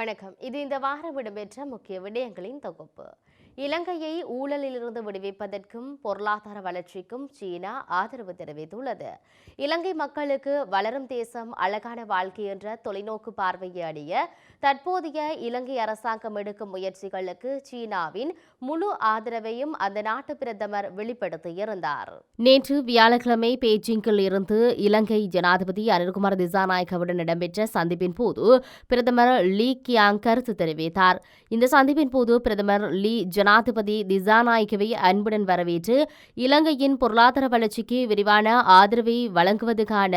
வணக்கம். இது இந்த வாரம் இடம்பெற்ற முக்கிய விடயங்களின் தொகுப்பு. இலங்கையை ஊழலிலிருந்து விடுவிப்பதற்கும் பொருளாதார வளர்ச்சிக்கும் சீனா ஆதரவு தெரிவித்துள்ளது. இலங்கை மக்களுக்கு வளரும் தேசம் அழகான வாழ்க்கை என்ற தொலைநோக்கு பார்வையை அடைய தற்போதைய இலங்கை அரசாங்கம் எடுக்கும் முயற்சிகளுக்கு சீனாவின் முழு ஆதரவையும் அந்த நாட்டு பிரதமர் வெளிப்படுத்தியிருந்தார். நேற்று வியாழக்கிழமை பெய்ஜிங்கில் இருந்து இலங்கை ஜனாதிபதி அனில்குமார் திசாநாயகவுடன் இடம்பெற்ற சந்திப்பின் போது பிரதமர் லீ கியாங் கருத்து தெரிவித்தார். இந்த சந்திப்பின் போது பிரதமர் லீ ஜனாதிபதி திசாநாயகவை அன்புடன் வரவேற்று இலங்கையின் பொருளாதார வளர்ச்சிக்கு விரிவான ஆதரவை வழங்குவதற்கான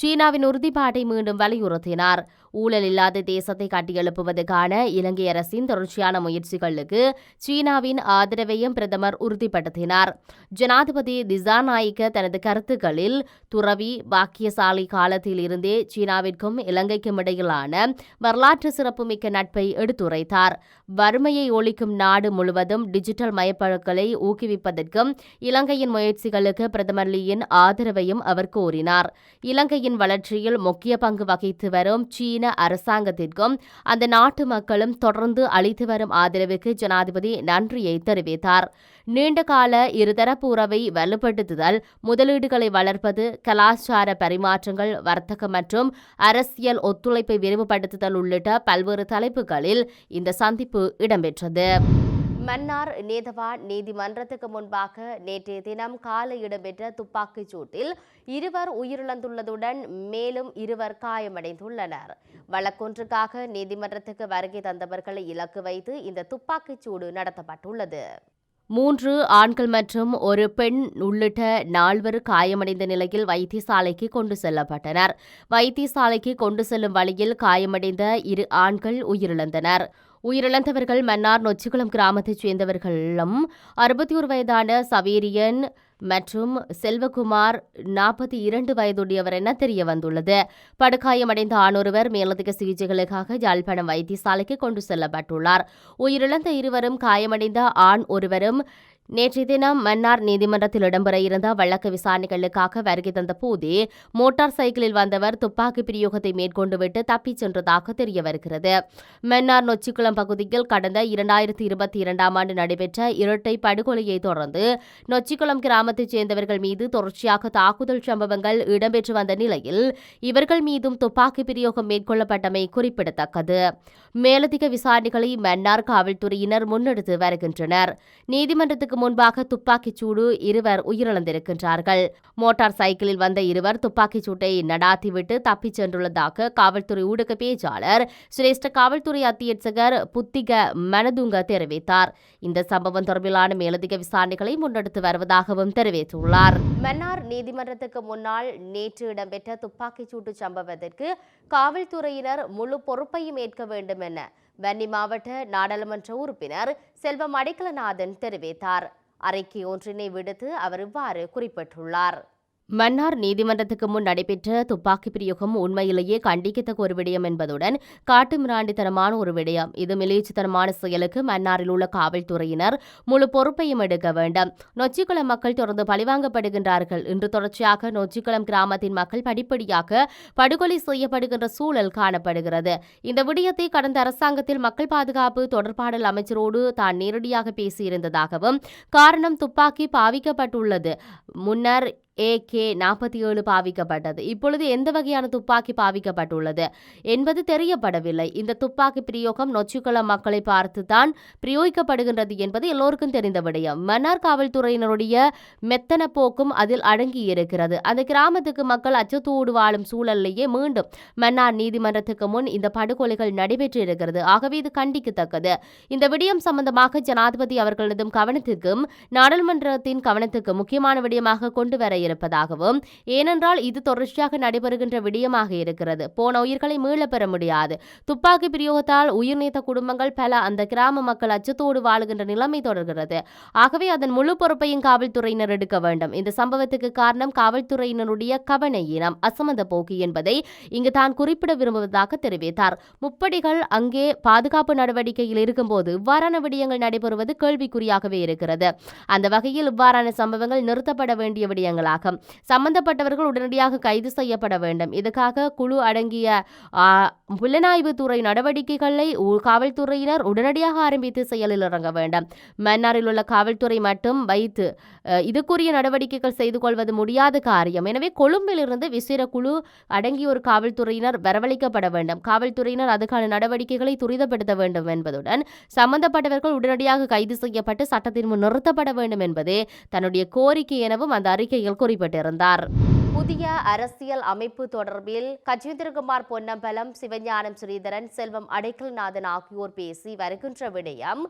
சீனாவின் உறுதிப்பாட்டை மீண்டும் வலியுறுத்தினார். ஊழல் இல்லாத தேசத்தை கட்டியெழுப்புவதற்கான இலங்கை அரசின் தொடர்ச்சியான முயற்சிகளுக்கு சீனாவின் ஆதரவையும் பிரதமர் உறுதிப்படுத்தினார். ஜனாதிபதி திசாநாயக்க தனது கருத்துக்களில் துறவி பாக்கியசாலி காலத்தில் இருந்தே சீனாவிற்கும் இலங்கைக்கும் இடையிலான வரலாற்று சிறப்புமிக்க நட்பை எடுத்துரைத்தார். வறுமையை ஒழிக்கும் நாடு முழுவதும் டிஜிட்டல் மயப்பழக்களை ஊக்குவிப்பதற்கும் இலங்கையின் முயற்சிகளுக்கு பிரதமர் லீயின் ஆதரவையும் அவர் கோரினார். இலங்கையின் வளர்ச்சியில் முக்கிய பங்கு வகித்து வரும் சீன அரசாங்கத்திற்கும் அந்த நாட்டு மக்களும் தொடர்ந்து அளித்து வரும் ஆதரவுக்கு ஜனாதிபதி நன்றியை தெரிவித்தார். நீண்டகால இருதரப்பு உறவை வலுப்படுத்துதல் முதலீடுகளை வளர்ப்பது கலாச்சார பரிமாற்றங்கள் வர்த்தகம் மற்றும் அரசியல் ஒத்துழைப்பை விரிவுபடுத்துதல் உள்ளிட்ட பல்வேறு தலைப்புகளில் இந்த சந்திப்பு இடம்பெற்றது. மன்னார் நேதவா நீதிமன்றத்துக்கு முன்பாக நேற்றைய தினம் காலை இடம்பெற்ற துப்பாக்கிச் சூட்டில் இருவர் உயிரிழந்துள்ளதுடன் மேலும் இருவர் காயமடைந்துள்ளனர். வழக்கொன்றுக்காக நீதிமன்றத்துக்கு வருகை தந்தவர்களை இலக்கு வைத்து இந்த துப்பாக்கிச் சூடு நடத்தப்பட்டுள்ளது. மூன்று ஆண்கள் மற்றும் ஒரு பெண் உள்ளிட்ட நால்வர் காயமடைந்த நிலையில் வைத்தியசாலைக்கு கொண்டு செல்லப்பட்டனர். வைத்தியசாலைக்கு கொண்டு செல்லும் வழியில் காயமடைந்த இரு ஆண்கள் உயிரிழந்தனர். உயிரிழந்தவர்கள் மன்னார் நொச்சிக்குளம் கிராமத்தைச் சேர்ந்தவர்களும் அறுபத்தி ஒரு வயதான சவேரியன் மற்றும் செல்வகுமார் நாற்பத்தி இரண்டு வயதுடையவர் என தெரிய வந்துள்ளது படுகாயமடைந்த ஆணொருவர் மேலதிக சிகிச்சைகளுக்காக யாழ்ப்பாணம் வைத்தியசாலைக்கு கொண்டு செல்லப்பட்டுள்ளார். உயிரிழந்த இருவரும் காயமடைந்த ஆண் ஒருவரும் நேற்றைய தினம் மன்னார் நீதிமன்றத்தில் இடம்பெற இருந்த வழக்கு விசாரணைகளுக்காக வருகை தந்த போதே மோட்டார் சைக்கிளில் வந்தவர் துப்பாக்கி பிரயோகத்தை மேற்கொண்டுவிட்டு தப்பிச் சென்றதாக தெரிய வருகிறது மன்னார் நொச்சிக்குளம் பகுதியில் கடந்த இரண்டாயிரத்தி இருபத்தி இரண்டாம் ஆண்டு நடைபெற்ற இரட்டை படுகொலையை தொடர்ந்து நொச்சிக்குளம் கிராமத்தைச் சேர்ந்தவர்கள் மீது தொடர்ச்சியாக தாக்குதல் சம்பவங்கள் இடம்பெற்று வந்த நிலையில் இவர்கள் மீதும் துப்பாக்கி பிரயோகம் மேற்கொள்ளப்பட்டமை குறிப்பிடத்தக்கது. மேலதிக விசாரணைகளை மன்னார் காவல்துறையினர் முன்னெடுத்து வருகின்றனர். நீதிமன்றத்துக்கு முன்பாக துப்பாக்கிச் சூடு இருவர் உயிரிழந்திருக்கின்றார்கள். மோட்டார் சைக்கிளில் வந்த இருவர் துப்பாக்கிச் சூட்டை நடாத்திவிட்டு தப்பிச் சென்றுள்ளதாக காவல்துறை ஊடக பேச்சாளர் சிரேஷ்ட காவல்துறை அத்தியட்சகர் புத்திக மனதுங்க தெரிவித்தார். இந்த சம்பவம் தொடர்பிலான மேலதிக விசாரணைகளை முன்னெடுத்து வருவதாகவும் தெரிவித்துள்ளார். மன்னார் நீதிமன்றத்துக்கு முன்னால் நேற்று இடம்பெற்ற துப்பாக்கிச் சூட்டு சம்பவத்திற்கு காவல்துறையினர் முழு பொறுப்பையும் ஏற்க வேண்டும் என வன்னி மாவட்ட நாடாளுமன்ற உறுப்பினர் செல்வம் அடைக்கலநாதன் தெரிவித்தார். அறிக்கை ஒன்றினை விடுத்து அவர் இவ்வாறு குறிப்பிட்டுள்ளார். மன்னார் நீதிமன்றத்துக்கு முன் நடைபெற்ற துப்பாக்கி பிரயோகம் உண்மையிலேயே கண்டிக்கத்தக்க ஒரு விடயம் என்பதுடன் காட்டு மிராண்டித்தனமான ஒரு விடயம். இது மிலேச்சுத்தனமான செயலுக்கு மன்னாரில் உள்ள காவல்துறையினர் முழு பொறுப்பையும் எடுக்க வேண்டும். நொச்சிக்குளம் மக்கள் தொடர்ந்து பழிவாங்கப்படுகின்றார்கள். இன்று தொடர்ச்சியாக நொச்சிக்குளம் கிராமத்தின் மக்கள் படிப்படியாக படுகொலை செய்யப்படுகின்ற சூழல் காணப்படுகிறது. இந்த விடயத்தை கடந்த அரசாங்கத்தில் மக்கள் பாதுகாப்பு தொடர்பாடல் அமைச்சரோடு தான் நேரடியாக பேசியிருந்ததாகவும் காரணம் துப்பாக்கி பாவிக்கப்பட்டுள்ளது. முன்னர் ஏகே நாற்பத்தி ஏழு பாவிக்கப்பட்டது. இப்பொழுது எந்த வகையான துப்பாக்கி பாவிக்கப்பட்டுள்ளது என்பது தெரியப்படவில்லை. இந்த துப்பாக்கி பிரயோகம் நொச்சிக்குளம் மக்களை பார்த்துதான் பிரயோகிக்கப்படுகின்றது என்பது எல்லோருக்கும் தெரிந்த விடயம். மன்னார் காவல்துறையினருடைய மெத்தன போக்கும் அதில் அடங்கி இருக்கிறது அந்த கிராமத்துக்கு மக்கள் அச்சத்தோடு வாழும் சூழலிலேயே மீண்டும் மன்னார் நீதிமன்றத்துக்கு முன் இந்த படுகொலைகள் நடைபெற்று இருக்கிறது ஆகவே இது கண்டிக்கத்தக்கது. இந்த விடயம் சம்பந்தமாக ஜனாதிபதி அவர்களதும் கவனத்துக்கும் நாடாளுமன்றத்தின் கவனத்துக்கு முக்கியமான விடயமாக கொண்டு வர இருப்பதாகவும் ஏனென்றால் இது தொடர்ச்சியாக நடைபெறுகின்ற விடயமாக இருக்கிறது. போன உயிர்களை மீளப் பெற முடியாது. துப்பாக்கி பிரயோகத்தால் உயிர் நீத்த குடும்பங்கள் பல அந்த கிராம மக்கள் அச்சத்தோடு வாழுகின்ற நிலைமை தொடர்கிறது. ஆகவே அதன் முழு பொறுப்பையும் காவல்துறையினர் எடுக்க வேண்டும். இந்த சம்பவத்துக்கு காரணம் காவல்துறையினருடைய கவன ஈனம். அசமந்த போக்கு என்பதை இங்கு தான் குறிப்பிட விரும்புவதாக தெரிவித்தார். முப்படிகள் அங்கே பாதுகாப்பு நடவடிக்கையில் இருக்கும்போது இவ்வாறான விடயங்கள் நடைபெறுவது கேள்விக்குறியாகவே இருக்கிறது. அந்த வகையில் இவ்வாறான சம்பவங்கள் நிறுத்தப்பட வேண்டிய விடயங்களாகும் வருவதாக சம்பந்தப்பட்டவர்கள் உடனடியாக கைது செய்யப்பட வேண்டும். இதுக்காக குழு அடங்கிய ஆ, புலனாய்வு துறை நடவடிக்கைகளை உ- காவல்துறையினர் உடனடியாக ஆரம்பித்து செயலில் இறங்க வேண்டும். மன்னாரில் உள்ள காவல்துறை மட்டும் வைத்து இதுக்குரிய நடவடிக்கைகள் செய்து கொள்வது முடியாத காரியம். எனவே கொழும்பிலிருந்து விசேட குழு அடங்கிய ஒரு காவல்துறையினர் வரவழைக்கப்பட வேண்டும். காவல்துறையினர் அதுக்கான நடவடிக்கைகளை துரிதப்படுத்த வேண்டும் என்பதுடன் சம்பந்தப்பட்டவர்கள் உடனடியாக கைது செய்யப்பட்டு சட்டத்தின் முன் நிறுத்தப்பட வேண்டும் என்பதே தன்னுடைய கோரிக்கை எனவும் அந்த அறிக்கையில் குறிப்பிட்டிருந்தார். புதிய அரசியல் அமைப்பு தொடர்பில் கஜேந்திரகுமார் பொன்னம்பலம் சிவஞானம் ஸ்ரீதரன் செல்வம் அடைக்கல்நாதன் ஆகியோர் பேசி வருகின்ற விடயம்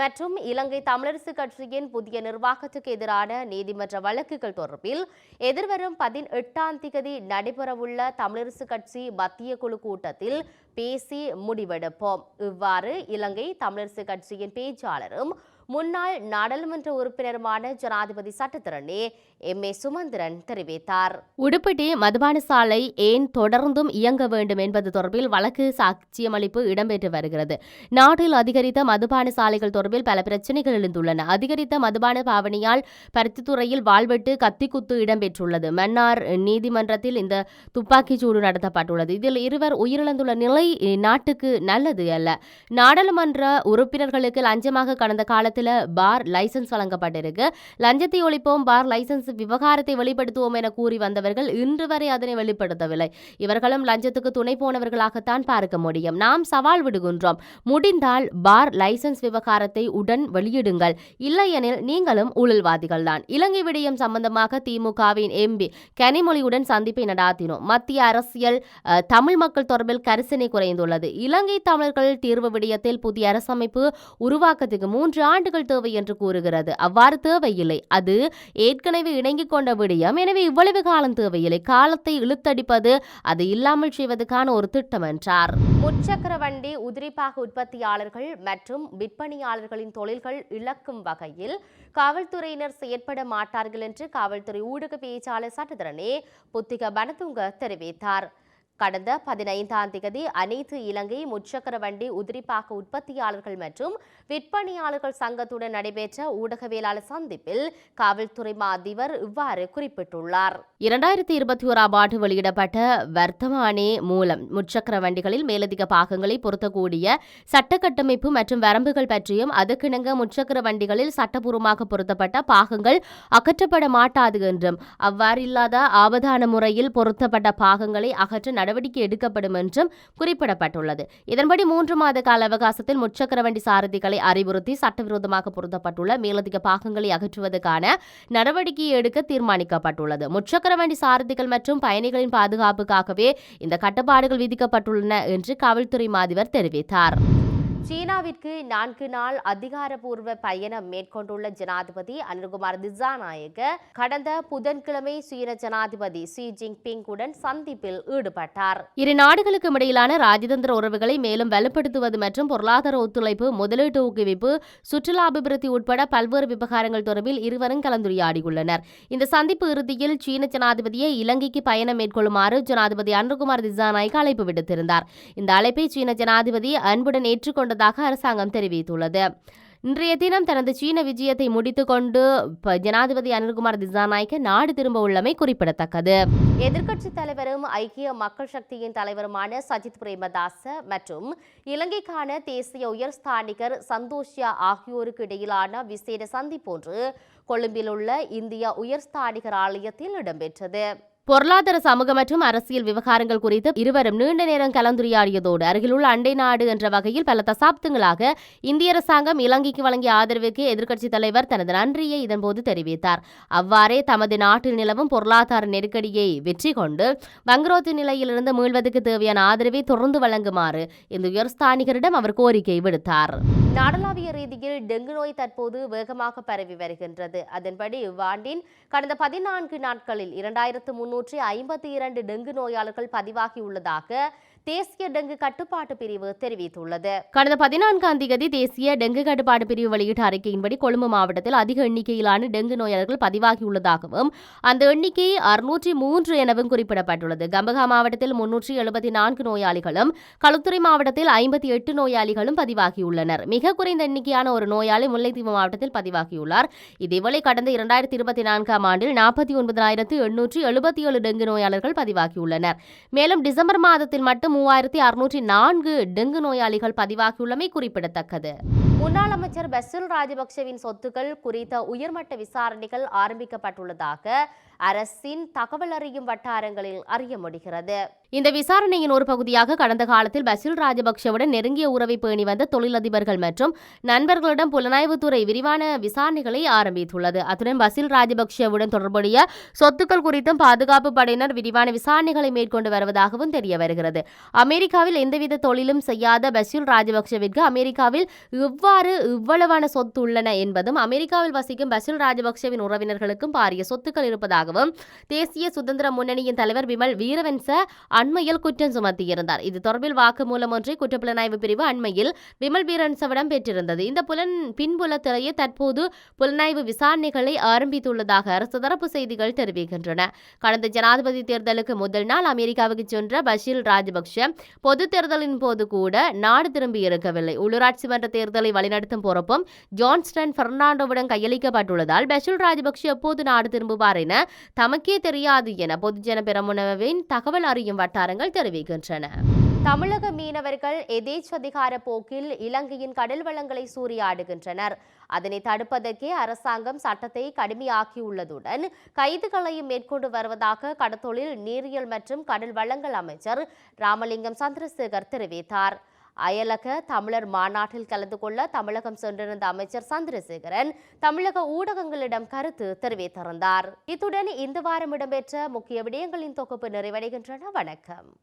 மற்றும் இலங்கை தமிழரசு கட்சியின் புதிய நிர்வாகத்துக்கு எதிரான நீதிமன்ற வழக்குகள் தொடர்பில் எதிர்வரும் பதினெட்டாம் திகதி நடைபெறவுள்ள தமிழரசு கட்சி மத்திய குழு கூட்டத்தில் பேசி முடிவெடுப்போம். இவ்வாறு இலங்கை தமிழரசு கட்சியின் பேச்சாளரும் முன்னாள் நாடாளுமன்ற உறுப்பினருமான ஜனாதிபதி சட்டத்திரணி எம். ஏ. சுமந்திரன் தெரிவித்தார். உடுப்பிட்டி மதுபான சாலை ஏன் தொடர்ந்தும் இயங்க வேண்டும் என்பது தொடர்பில் வழக்கு சாட்சியமளிப்பு இடம்பெற்று வருகிறது. நாட்டில் அதிகரித்த மதுபான சாலைகள் தொடர்பில் பல பிரச்சனைகள் எழுந்துள்ளன. அதிகரித்த மதுபான பாவனையால் பருத்தித்துறையில் வாழ்வெட்டு கத்திக்குத்து இடம்பெற்றுள்ளது. மன்னார் நீதிமன்றத்தில் இந்த துப்பாக்கிச் சூடு நடத்தப்பட்டுள்ளது. இதில் இருவர் உயிரிழந்துள்ள நிலை நாட்டுக்கு நல்லது அல்ல. நாடாளுமன்ற உறுப்பினர்களுக்கு லஞ்சமாக கடந்த காலத்தில் பார் லைசன்ஸ் வழங்கப்பட்டிருக்கு. லஞ்சத்தை ஒழிப்போம் பார் லைசன்ஸ் விவகாரத்தை வெளிப்படுத்துவோம் என கூறி வந்தவர்கள் இன்று வரை அதனை வெளிப்படுத்தவில்லை. இவர்களும் லஞ்சத்துக்கு துணை போனவர்களாகத்தான் பார்க்க முடியும். நாம் சவால் விடுகின்றோம். முடிந்தால் பார் லைசன்ஸ் விவகாரத்தை உடன் வெளியிடுங்கள். இல்லையெனில் நீங்களும் ஊழல்வாதிகள் தான் இலங்கை விடயம் சம்பந்தமாக திமுகவின் எம்பி கனிமொழியுடன் சந்திப்பை நடாத்தினோம். மத்திய அரசியல் தமிழ் மக்கள் தொடர்பில் கரிசனை குறைந்துள்ளது. இலங்கை தமிழர்கள் தீர்வு விடயத்தில் புதிய அரசமைப்பு உருவாக்கத்துக்கு மூன்று ஆண்டு ஆண்டுகள் தேவை என்று கூறுகிறது. அவ்வாறு தேவையில்லை. அது ஏற்கனவே இணங்கிக் கொண்ட விடயம். எனவே இவ்வளவு காலம் தேவையில்லை. காலத்தை இழுத்தடிப்பது அது இல்லாமல் செய்வதற்கான ஒரு திட்டம் என்றார். முச்சக்கர வண்டி உதிரிப்பாக உற்பத்தியாளர்கள் மற்றும் விற்பனையாளர்களின் தொழில்கள் இழக்கும் வகையில் காவல்துறையினர் செயற்பட மாட்டார்கள் என்று காவல்துறை ஊடக பேச்சாளர் சட்டத்தரணி புத்திக பனதுங்க தெரிவித்தார். கடந்த பதினைந்தாம் தேதி அனைத்து இலங்கை முச்சக்கர வண்டி உதிரிப்பாக உற்பத்தியாளர்கள் மற்றும் விற்பனையாளர்கள் சங்கத்துடன் நடைபெற்ற ஊடகவியலாளர் சந்திப்பில் காவல்துறை மா அதிபர் இவ்வாறு குறிப்பிட்டுள்ளார். இரண்டாயிரத்தி இருபத்தி ஓராம் ஆண்டு வெளியிடப்பட்ட வர்த்தமானி மூலம் முச்சக்கர வண்டிகளில் மேலதிக பாகங்களை பொருத்தக்கூடிய சட்ட கட்டமைப்பு மற்றும் வரம்புகள் பற்றியும் அதுக்கிணங்க முச்சக்கர வண்டிகளில் சட்டபூர்வமாக பொருத்தப்பட்ட பாகங்கள் அகற்றப்பட மாட்டாது என்றும் அவ்வாறில்லாத ஆபதான முறையில் பொருத்தப்பட்ட பாகங்களை அகற்ற நடவடிக்கை எடுக்கப்படும் என்றும் குறிப்பிடப்பட்டுள்ளது. இதன்படி மூன்று மாத கால அவகாசத்தில் முச்சக்கர வண்டி சாரதிகளை அறிவுறுத்தி சட்டவிரோதமாக பொருத்தப்பட்டுள்ள மேலதிக பாகங்களை அகற்றுவதற்கான நடவடிக்கையை எடுக்க தீர்மானிக்கப்பட்டுள்ளது. முச்சக்கர வண்டி சாரதிகள் மற்றும் பயணிகளின் பாதுகாப்புக்காகவே இந்த கட்டுப்பாடுகள் விதிக்கப்பட்டுள்ளன என்று காவல்துறை மாதிவர் தெரிவித்தார். சீனாவிற்கு நான்கு நாள் அதிகாரப்பூர்வ பயணம் மேற்கொண்டுள்ள ஜனாதிபதி அனில்குமார் திசாநாயக கடந்த புதன்கிழமை சீன ஜனாதிபதி ஷி ஜின்பிங்குடன் சந்திப்பில் ஈடுபட்டார். இரு நாடுகளுக்கும் இடையிலான ராஜதந்திர உறவுகளை மேலும் வலுப்படுத்துவது மற்றும் பொருளாதார ஒத்துழைப்பு முதலீட்டு ஊக்குவிப்பு சுற்றுலா அபிவிருத்தி உட்பட பல்வேறு விவகாரங்கள் தொடர்பில் இருவரும் கலந்துரையாடியுள்ளனர். இந்த சந்திப்பு இறுதியில் சீன ஜனாதிபதியை இலங்கைக்கு பயணம் மேற்கொள்ளுமாறு ஜனாதிபதி அனில்குமார் திசாநாயக்க அழைப்பு விடுத்திருந்தார். இந்த அழைப்பை சீன ஜனாதிபதி அன்புடன் ஏற்றுக்கொண்டு கொண்டதாக அரசாங்கம் தெரிவித்துள்ளது. இன்றைய தினம் தனது சீன விஜயத்தை முடித்துக்கொண்டு ப- ஜனாதிபதி அனில்குமார் திசாநாயக்க நாடு திரும்ப உள்ளமை குறிப்பிடத்தக்கது. எதிர்க்கட்சித் தலைவரும் ஐக்கிய மக்கள் சக்தியின் தலைவருமான சஜித் பிரேமதாச மற்றும் இலங்கைக்கான தேசிய உயர்ஸ்தானிகர் சந்தோஷியா ஆகியோருக்கு இடையிலான விசேட சந்திப்பொன்று கொழும்பில் உள்ள இந்திய உயர்ஸ்தானிகர் ஆலயத்தில் இடம்பெற்றது. பொருளாதார சமூக மற்றும் அரசியல் விவகாரங்கள் குறித்து இருவரும் நீண்ட நேரம் கலந்துரையாடியதோடு அருகிலுள்ள அண்டை நாடு என்ற வகையில் பல தசாப்தங்களாக இந்திய அரசாங்கம் இலங்கைக்கு வழங்கிய ஆதரவுக்கு எதிர்க்கட்சித் தலைவர் தனது நன்றியை இதன்போது தெரிவித்தார். அவ்வாறே தமது நாட்டில் நிலவும் பொருளாதார நெருக்கடியை வெற்றி கொண்டு வங்குரோத்து நிலையிலிருந்து மீள்வதற்கு தேவையான ஆதரவை தொடர்ந்து வழங்குமாறு இந்த உயர்ஸ்தானிகரிடம் அவர் கோரிக்கை விடுத்தார். நாடளாவிய ரீதியில் டெங்கு நோய் தற்போது வேகமாக பரவி வருகின்றது. அதன்படி இவ்வாண்டின் கடந்த பதினான்கு நாட்களில் இரண்டாயிரத்து முன்னூற்றி ஐம்பத்தி இரண்டு டெங்கு நோயாளர்கள் பதிவாகியுள்ளதாக தேசிய டெங்கு கட்டுப்பாட்டு பிரிவு தெரிவித்துள்ளது. கடந்த பதினான்காம் தேதி தேசிய டெங்கு கட்டுப்பாட்டு பிரிவு வெளியிட்ட அறிக்கையின்படி கொழும்பு மாவட்டத்தில் அதிக எண்ணிக்கையிலான டெங்கு நோயாளர்கள் பதிவாகியுள்ளதாகவும் அந்த எண்ணிக்கை அறுநூற்றி மூன்று எனவும் குறிப்பிடப்பட்டுள்ளது. கம்பகா மாவட்டத்தில் முன்னூற்றி எழுபத்தி நான்கு நோயாளிகளும் களுத்துறை மாவட்டத்தில் ஐம்பத்தி எட்டு நோயாளிகளும் பதிவாகியுள்ளனர். மிக குறைந்த எண்ணிக்கையான ஒரு நோயாளி முல்லைத்தீவு மாவட்டத்தில் பதிவாகியுள்ளார். இதேவேளை கடந்த இரண்டாயிரத்தி இருபத்தி நான்காம் ஆண்டில் நாற்பத்தி ஒன்பதாயிரத்து எண்ணூற்றி எழுபத்தி ஏழு டெங்கு நோயாளர்கள் பதிவாகியுள்ளனர். மேலும் டிசம்பர் மாதத்தில் மட்டும் மூவாயிரத்தி அறுநூற்றி நான்கு டெங்கு நோயாளிகள் பதிவாகியுள்ளமை குறிப்பிடத்தக்கது. முன்னாள் அமைச்சர் பசில் ராஜபக்சவின் சொத்துக்கள் குறித்த உயர்மட்ட விசாரணைகள் ஆரம்பிக்கப்பட்டுள்ளதாக அரசின் தகவல் அறியும் வட்டாரங்களில் அறிய முடிகிறது. இந்த விசாரணையின் ஒரு பகுதியாக கடந்த காலத்தில் பசில் ராஜபக்சவுடன் நெருங்கிய உறவை பேணி வந்த தொழிலதிபர்கள் மற்றும் நண்பர்களிடம் புலனாய்வுத்துறை விரிவான விசாரணைகளை ஆரம்பித்துள்ளது. அத்துடன் பசில் ராஜபக்சவுடன் தொடர்புடைய சொத்துக்கள் குறித்தும் பாதுகாப்பு படையினர் விரிவான விசாரணைகளை மேற்கொண்டு வருவதாகவும் தெரிய வருகிறது. அமெரிக்காவில் எந்தவித தொழிலும் செய்யாத பசில் ராஜபக்சவிற்கு அமெரிக்காவில் இவ்வாறு இவ்வளவான சொத்து உள்ளன என்பதும் அமெரிக்காவில் வசிக்கும் பசில் ராஜபக்சவின் உறவினர்களுக்கும் பாரிய சொத்துக்கள் இருப்பதாகவும் தேசிய சுதந்திர முன்னணியின் தலைவர் விமல் வீரவன்ச அண்மையில் குற்றம் சுமத்தியிருந்தார். இது தொடர்பில் வாக்குமூலம் ஒன்றை குற்றப்புலனாய்வு பிரிவு அண்மையில் விமல் வீரன்சவிடம் பெற்றிருந்தது. இந்த புலன் பின்புலத்திலேயே தற்போது புலனாய்வு விசாரணைகளை ஆரம்பித்துள்ளதாக அரசு தரப்பு செய்திகள் தெரிவிக்கின்றன. கடந்த ஜனாதிபதி தேர்தலுக்கு முதல் நாள் அமெரிக்காவுக்கு சென்ற பஷீல் ராஜபக்ஷ பொது தேர்தலின் போது கூட நாடு திரும்பியிருக்கவில்லை. உள்ளூராட்சி மன்ற தேர்தலை வழிநடத்தும் பொறுப்பும் ஜான்ஸ்டன் பெர்னாண்டோவிடம் கையளிக்கப்பட்டுள்ளதால் பஷீல் ராஜபக்ஷ எப்போது நாடு திரும்புவார் என தமக்கே தெரியாது என பொதுஜன பெரமுனவின் தகவல் அறியும் வட்டாரங்கள் தெரிவிக்கின்றன. தமிழக மீனவர்கள் எதேச்சதிகார போக்கில் இலங்கையின் கடல் வளங்களை சூறையாடுகின்றனர். அதனை தடுப்பதற்கே அரசாங்கம் சட்டத்தை கடுமையாக்கியுள்ளதுடன் கைதுகளையும் மேற்கொண்டு வருவதாக கடத்தொழில் நீரியல் மற்றும் கடல் வளங்கள் அமைச்சர் ராமலிங்கம் சந்திரசேகர் தெரிவித்தார். அயலக தமிழர் மாநாட்டில் கலந்து கொள்ள தமிழகம் சென்றிருந்த அமைச்சர் சந்திரசேகரன் தமிழக ஊடகங்களிடம் கருத்து தெரிவித்திருந்தார். இத்துடன் இந்த வாரம் இடம்பெற்ற முக்கிய விடயங்களின் தொகுப்பு நிறைவடைகின்றன. வணக்கம்.